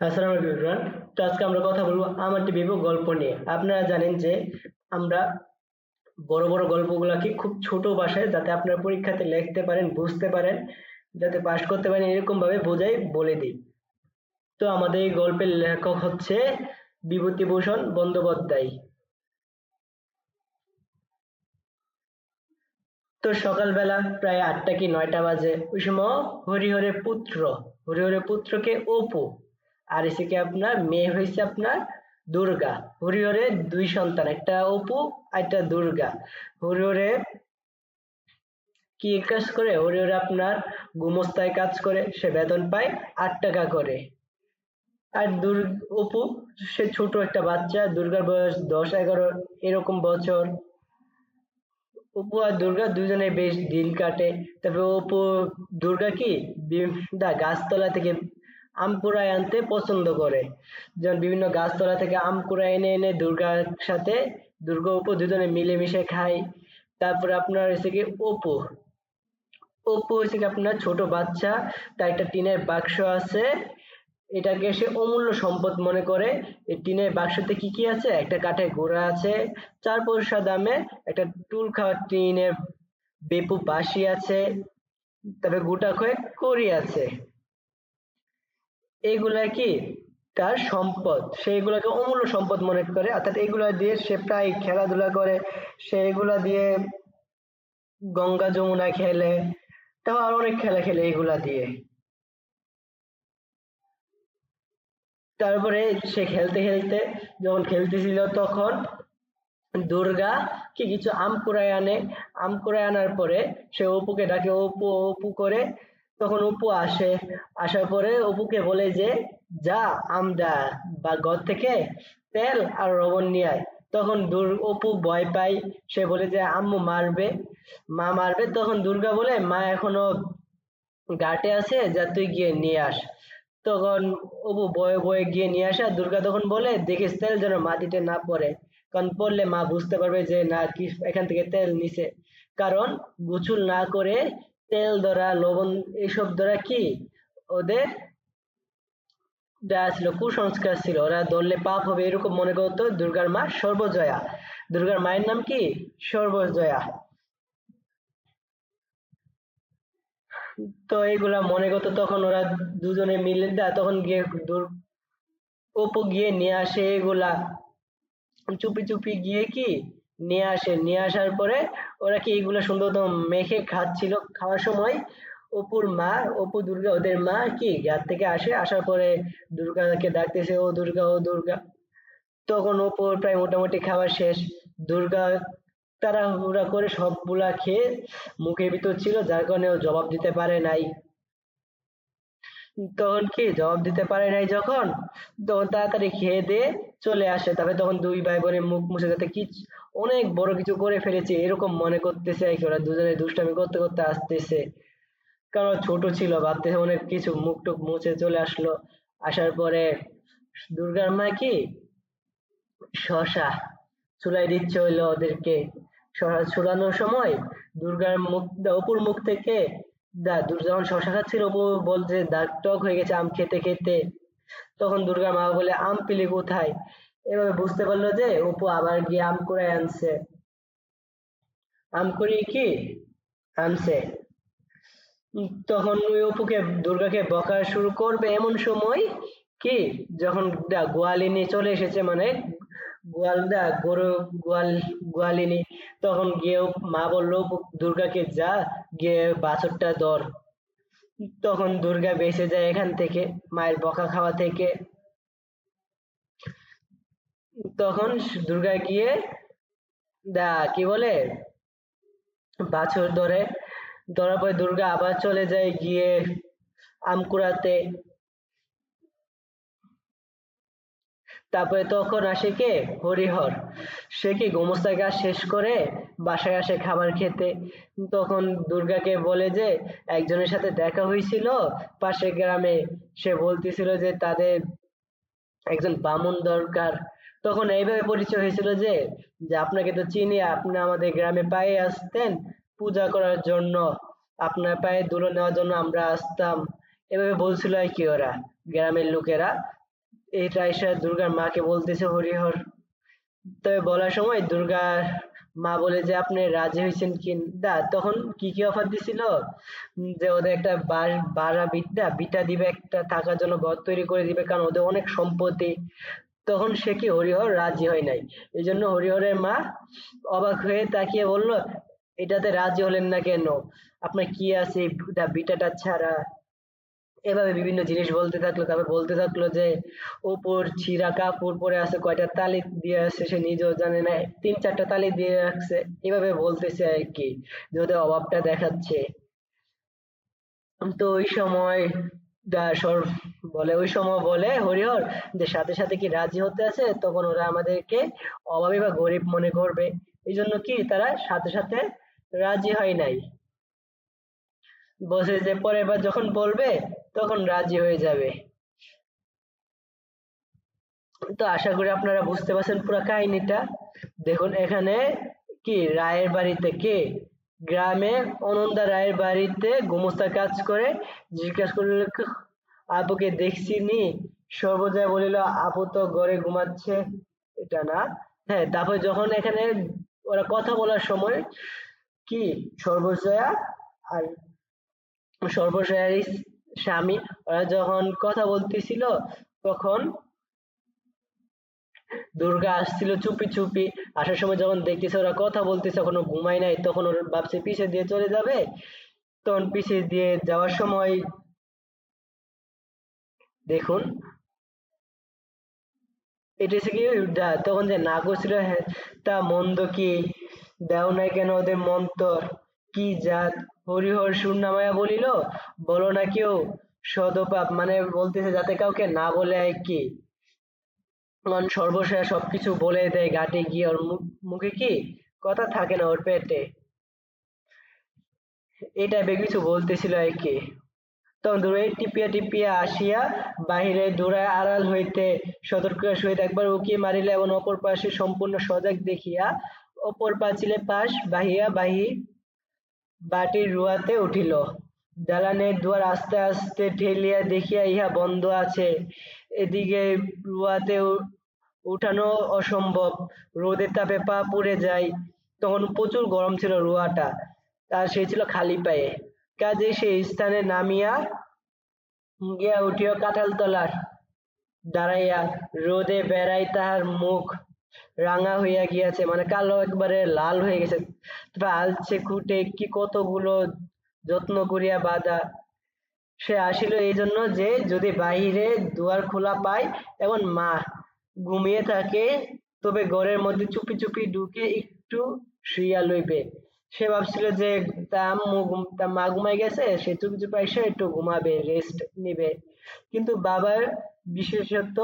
আসসালামু আলাইকুম এভরিওয়ান তো আজকে আমরা কথা বলব আমার টিভিবো গল্প নিয়ে। আপনারা জানেন যে আমরা বড় বড় গল্পগুলোকে খুব ছোট ভাষায় যাতে আপনারা পরীক্ষাতে লিখতে পারেন, বুঝতে পারেন, যাতে পাশ করতে পারেন এরকম ভাবে বোঝাই, বলে দিই। তো আমাদের এই গল্পের লেখক হচ্ছে বিভূতিভূষণ বন্দ্যোপাধ্যায়। তো সকালবেলা প্রায় আটটা কি নয়টা বাজে, ওই সময় হরিহরের পুত্র, হরিহরের পুত্রকে অপু আর এসে কি আপনার মেয়ে হয়েছে আপনার দুর্গা। হরিহরের দুই সন্তান, একটা অপু একটা দুর্গা। হরিহরে কি কাজ করে? হরিহরে আপনার গুমস্তায় কাজ করে, সে বেতন পায় আট টাকা করে। আর দুর, অপু, সে ছোট একটা বাচ্চা, দুর্গার বয়স দশ, এগারো, এরকম বছর। অপু আর দুর্গা দুজনে বেশ দিন কাটে। তারপরে অপু, দুর্গা কি? দা, গাছতলা থেকে আম কুড়ায় আনতে পছন্দ করে। যেমন বিভিন্ন গাছতলা থেকে আম কুড়ায় এনে এনে দুর্গার সাথে দুর্গা অপু দুজনে মিলেমিশে খায়। তারপরে আপনার হচ্ছে কি অপু। অপু হচ্ছে কি আপনার ছোট বাচ্চা, তার একটা টিনের বাক্স আছে। এটাকে সে অমূল্য সম্পদ মনে করে। এই টিনের বাক্সতে কি কি আছে? একটা কাঠের ঘোড়া আছে, চার পয়সা দামে একটা টুল খাওয়া টিনের বেপু বাঁশি আছে, তারপরে গোটা কয়েক কড়ি আছে। এগুলা কি? তার সম্পদ। সে এগুলাকে অমূল্য সম্পদ মনে করে। অর্থাৎ এগুলা দিয়ে সে প্রায় খেলাধুলা করে। সে এগুলা দিয়ে গঙ্গা যমুনা খেলে। তাও আর অনেক খেলা খেলে এগুলা দিয়ে। তারপরে সে খেলতে খেলতে যখন খেলতেছিল তখন দুর্গা কি কিছু আম কুড়ায় আনে। আম কুড়ায় আনার পরে সে অপুকে ডাকে, অপু অপু করে তখন অপু আসে, আসার পরে অপুকে বলে যে, যা, আম দা, বা ঘর থেকে তেল আর লবণ নিয়ে আয়। তখন দুর, অপু ভয় পায়, সে বলে যে, আম্মু মারবে, মা মারবে। তখন দুর্গা বলে, মা এখনও ঘাটে আছে, যা তুই গিয়ে নিয়ে আস। তখন অপু বয়ে বয়ে গিয়ে নিয়ে আসে দুর্গা তখন বলে, দেখিস তেল যেন মাটিতে না পড়ে। কারণ পড়লে মা বুঝতে পারবে যে, না, কি এখান থেকে তেল নিছে। কারণ গোসল না করে তেল ধরা, লবণ এসব ধরা কি? ওদের দেওয়া ছিল, কুসংস্কার ছিল। ওরা ধরলে পাপ হবে এরকম মনে করতো দুর্গার মা সর্বজয়া। দুর্গার মায়ের নাম কি? সর্বজয়া। তো এগুলা মনে করতো তখন ওরা দুজনে মিলে দেয় তখন গিয়ে দূর অপু গিয়ে নিয়ে আসে এগুলা। চুপি চুপি গিয়ে কি নিয়ে আসে। নিয়ে আসার পরে ওরা কি এগুলো সুন্দর মেখে খাচ্ছিল খাওয়ার সময়? অপুর মা, অপু, দুর্গা, ওদের মা কি ঘাট থেকে আসে? আসার পরে দুর্গাকে ডাকতেছে, ও দুর্গা ও দুর্গা। তখন অপুর প্রায় মোটামুটি খাওয়া শেষ। দুর্গা তারা তাড়াহুড়া করে সবগুলা খেয়ে মুখের ভিতর ছিল, যার কারণে ও জবাব দিতে পারে নাই। তখন কি জবাব দিতে পারে নাই যখন? তখন তাড়াতাড়ি খেয়ে দিয়ে চলে আসে। তারপরে তখন দুই ভাই বোনের মুখ মুছে যাতে কি অনেক বড় কিছু করে ফেলেছে, এরকম মনে করতেছে আর কি। ওরা দুজনে দুষ্টামি করতে করতে আসতেছে। কারণ ছোট ছিল, ভাবতেছে অনেক কিছু মুখ টুক মুছে চলে আসলো। আসার পরে দুর্গার মা কি? শশা চুলাই দিচ্ছে হইল ওদেরকে। শশা ছুলানোর সময় দুর্গার মুখ অপুর মুখ থেকে দা, দুর্গা যখন শশা খাচ্ছিল অপু বলছে দাঁত টক হয়ে গেছে আম খেতে খেতে। তখন দুর্গার মা বলে, আম পেলি কোথায়? এভাবে বুঝতে পারল যে, অপু আবার গিয়ে আম কুড়ায় আনছে। আম কুড়িয়ে কি? আনছে। তখন ওই অপুকে, দুর্গাকে বকা শুরু করবে এমন সময় কি, যখন গোয়ালিনী চলে এসেছে মানে গোয়ালদা গরু গোয়াল, গোয়ালিনী তখন গিয়ে মা বলল, দুর্গাকে যা, গিয়ে বাছুরটা ধর। তখন দুর্গা বেঁচে যায় এখান থেকে, মায়ের বকা খাওয়া থেকে। তখন দুর্গা গিয়ে দা, কি বলে, বাছুর ধরে। ধরার পরে দুর্গা আবার চলে যায় গিয়ে আম তারপরে তখন আসে কে? হরিহর। সে কি গোমস্তার কাজ শেষ করে বাসায় আসে খাবার খেতে? তখন দুর্গাকে বলে যে, একজনের সাথে দেখা হয়েছিল পাশের গ্রামে। সে বলতেছিল যে, তাদের একজন বামুন দরকার। তখন এইভাবে পরিচয় হয়েছিল যে যে আপনাকে তো চিনি, আপনি আমাদের গ্রামে পায়ে আসতেন পূজা করার জন্য। আপনার পায়ে ধুলো নেওয়ার জন্য আমরা আসতাম। এভাবে বলছিল আর কি ওরা, গ্রামের লোকেরা। এটা এসে দুর্গার মাকে বলতেছে, হরিহর, তবে বলার সময় দুর্গার মা বলে যে আপনি রাজি হয়েছেন কি দা তখন কি কি অফার দিছিল? যে ওদের একটা বাড়া বিটা বিটা দিবে একটা থাকার জন্য ঘর তৈরি করে দিবে, কারণ ওদের অনেক সম্পত্তি। তখন সে কি হরিহর রাজি হয় নাই? এই জন্য হরিহরের মা অবাক হয়ে তাকিয়ে বলল, এটাতে রাজি হলেন না কেন? আপনার কি আছে বিটাটা ছাড়া? এভাবে বিভিন্ন জিনিস বলতে থাকল, তারপর বলতে থাকল যে উপর ছিঁড়া কাপড় পরে আছে, কয়টা তালি দিয়ে আছে, সে নিজেও জানে না, তিন চারটা তালি দিয়ে রাখছে, এভাবে বলতেছে আর কি যে ওদের অভাবটা দেখাচ্ছে। তো ওই সময় সর বলে, ওই সময় বলে হরিহর যে, সাথে সাথে কি রাজি হতে আছে? তখন ওরা আমাদেরকে অভাবী বা গরিব মনে করবে। এই জন্য কি তারা সাথে সাথে রাজি হয় নাই। বসে যে, পরের বার যখন বলবে তখন রাজি হয়ে যাবে। তো আশা করি আপনারা বুঝতে পারছেন পুরো কাহিনীটা। দেখুন, এখানে কি, রায়ের বাড়িতে কে? গ্রামে অনন্দা রায়ের বাড়িতে গোমস্তার কাজ করে। জিজ্ঞাসা করল, আপুকে দেখছি নি সর্বজয়া বলিল, আপু তো ঘরে ঘুমাচ্ছে। এটা না। হ্যাঁ তারপর যখন এখানে ওরা কথা বলার সময় কি, সর্বজয়া আর সর্বজয়ারই স্বামী ওরা যখন কথা বলতেছিল, তখন দুর্গা আসছিল চুপি চুপি। আসার সময় যখন দেখতেছে ওরা কথা বলতেছে, এখনও ঘুমায় নাই, তখন ওর ভাবছে পিছে দিয়ে চলে যাবে। তখন পিছে দিয়ে যাওয়ার সময় দেখুন, এটা কি তখন যে না করছিল তা মন্দ কি? দেও নাই কেন ওদের মন্তর? কি জাত? হরিহর সুরনামায়া বলিল, বলো না কেউ সদপাপ। মানে বলতেছে যাতে কাউকে না বলে আর কি। সর্বশেষ সবকিছু বলে দেয়, ঘাটে গিয়ে ওর মুখে কি কথা থাকে না ওর পেটে। টাইপের কিছু বলতেছিল আর কি। তখন দূরে টিপিয়া টিপিয়া আসিয়া বাহিরে দৌড়ায় আড়াল হইতে সতর্কের সহিত একবার উকি মারিলে এবং অপর পাশে সম্পূর্ণ সজাগ দেখিয়া অপর পাঁচিলে পাশ বাহিয়া বাহি বাটির রুয়াতে উঠিল। দালানের দুয়ার আস্তে আস্তে ঠেলিয়া দেখিয়া ইহা বন্ধ আছে। এদিকে রুয়াতে উঠানো অসম্ভব। রোদের তাপে পা পুড়ে যায়। তখন প্রচুর গরম ছিল রুয়াটা। আর সে ছিল খালি পায়ে। কাজে সেই স্থানে নামিয়া গিয়া উঠিয়া কাঁঠাল তলার। দাঁড়াইয়া রোদে বেড়াই তাহার মুখ রাঙা হইয়া গিয়াছে মানে কালো একবারে লাল হয়ে গেছে। আলছে খুঁটে কি কতগুলো যত্ন করিয়া বাঁধা। সে আসিল এই জন্য যে, যদি বাহিরে দুয়ার খোলা পায় এবং মা ঘুমিয়ে থাকে, তবে ঘরের মধ্যে চুপি চুপি ঢুকে একটু শুইয়া লইবে। সে ভাবছিল যে, তা মা ঘুমাই গেছে, সে চুপি চুপি এসে একটু ঘুমাবে রেস্ট নিবে। কিন্তু বাবার বিশেষত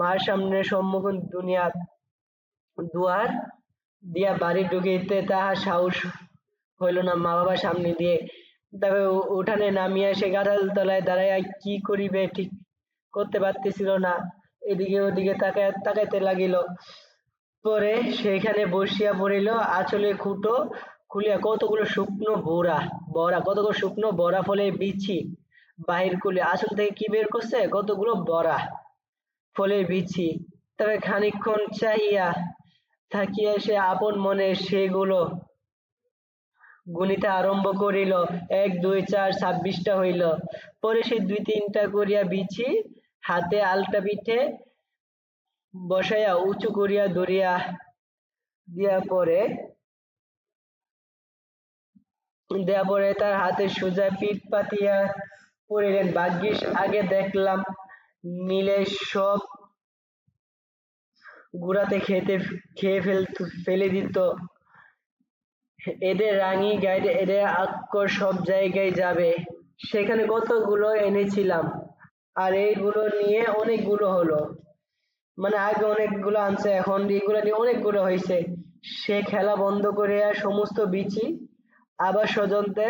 মার সামনে সম্মুখীন দুনিয়া দুয়ার দিয়া বাড়ি ঢুকিতে তাহার সাহস হইল না। মা বাবার সামনে দিয়ে তবে উঠানে নামিয়া সে গাছাল তলায় দাঁড়াইয়া কি করিবে ঠিক করতে পারতেছিল না। এদিকে ওদিকে তাকায়, তাকাইতে লাগিল। পরে সেইখানে বসিয়া পড়িল। আঁচলে খুঁটো খুলিয়া কতগুলো শুকনো বোরা, বড়া, কতগুলো শুকনো বড়া ফলে বিচি বাহির করলে। আঁচল থেকে কি বের করছে? কতগুলো বড়া ফলে বিচি। তবে খানিকক্ষণ চাহিয়া থাকিয়া সে আপন মনে সেগুলো গুনিতে আরম্ভ করিল। এক, দুই, চার, ছাব্বিশটা হইল। পরে সে দুই, তিনটা করিয়া বিছি হাতে আলটা পিঠে বসাইয়া উঁচু করিয়া ধরিয়া দিয়া পরে দেয়া পরে তার হাতে সোজা পিঠ পাতিয়া পড়িলেন। ভাগ্যিস আগে দেখলাম নীলে সব গুড়াতে খেতে, খেয়ে ফেল, ফেলে দিত। এদের রাঙি গাইড, এদের আক্কর সব জায়গায় যাবে। সেখানে কতগুলো এনেছিলাম? আর এইগুলো নিয়ে অনেকগুলো হলো। মানে আগে অনেকগুলো আনছে, এখন এগুলো নিয়ে অনেকগুলো হয়েছে। সে খেলা বন্ধ করে আর সমস্ত বিচি আবার স্বজনতে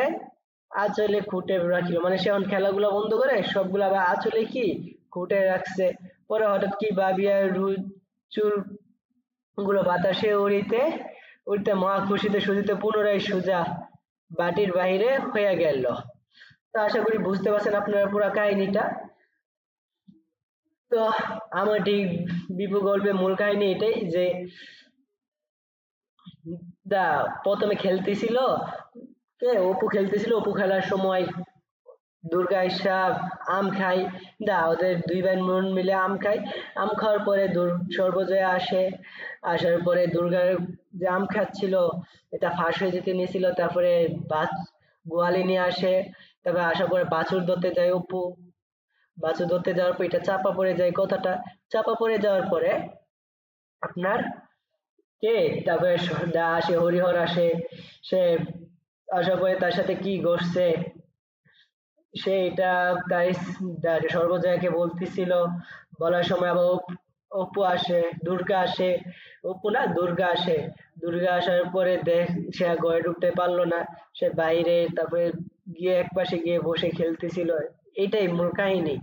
আঁচলে খুঁটে রাখিল। মানে সে এখন খেলাগুলো বন্ধ করে, সবগুলো আবার আঁচলে কি খুঁটে রাখছে? পরে হঠাৎ কি ভাবিয়া রু চুলগুলো বাতাসে উড়িতে উড়িতে মহা খুশিতে সুজিতে পুনরায় সোজা বাটির বাহিরে হইয়া গেল। তো আশা করি বুঝতে পারছেন আপনারা পুরো কাহিনীটা। তো আমার ঠিক বিপু গল্পের মূল কাহিনী এটাই যে, দা প্রথমে খেলতেছিল অপু খেলতেছিল, অপু খেলার সময় দুর্গা এসা আম খায় দা ওদের দুই ভাই মন মিলে আম খায় আম খাওয়ার পরে সর্বজয়া আসে। আসার পরে দুর্গার যে আম খাচ্ছিল, এটা ফাঁস হয়ে যেতে নিয়েছিল। তারপরে বাছ, গোয়ালি নিয়ে আসে। তারপরে আসার পরে বাছুর ধরতে যায় অপু। বাছুর ধরতে যাওয়ার পর এটা চাপা পড়ে যায় কথাটা। চাপা পড়ে যাওয়ার পরে আপনার কে? তারপরে দা আসে, হরিহর আসে। সে আসার পরে তার সাথে কি ঘটছে? সে এটা তার সর্বজয়াকে বলতেছিল, বলার সময় আবার অপু আসে, দুর্গা আসে, অপু না, দুর্গা আসে। দুর্গা আসার পরে দেখ, সে ঘরে ঢুকতে পারল না, সে বাইরে, তারপরে গিয়ে একপাশে গিয়ে বসে খেলতেছিল। এটাই মূল কাহিনী।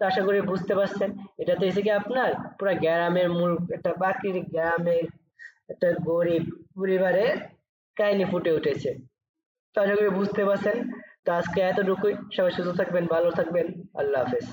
তো আশা করি বুঝতে পারছেন, এটা তো এসে কি আপনার? পুরো গ্রামের মূল, একটা প্রাকৃতিক গ্রামের একটা গরিব পরিবারের কাহিনী ফুটে উঠেছে। তো আশা করি বুঝতে পারছেন তো আজকে এতটুকুই। সবাই সুস্থ থাকবেন ভালো থাকবেন। আল্লাহ হাফেজ।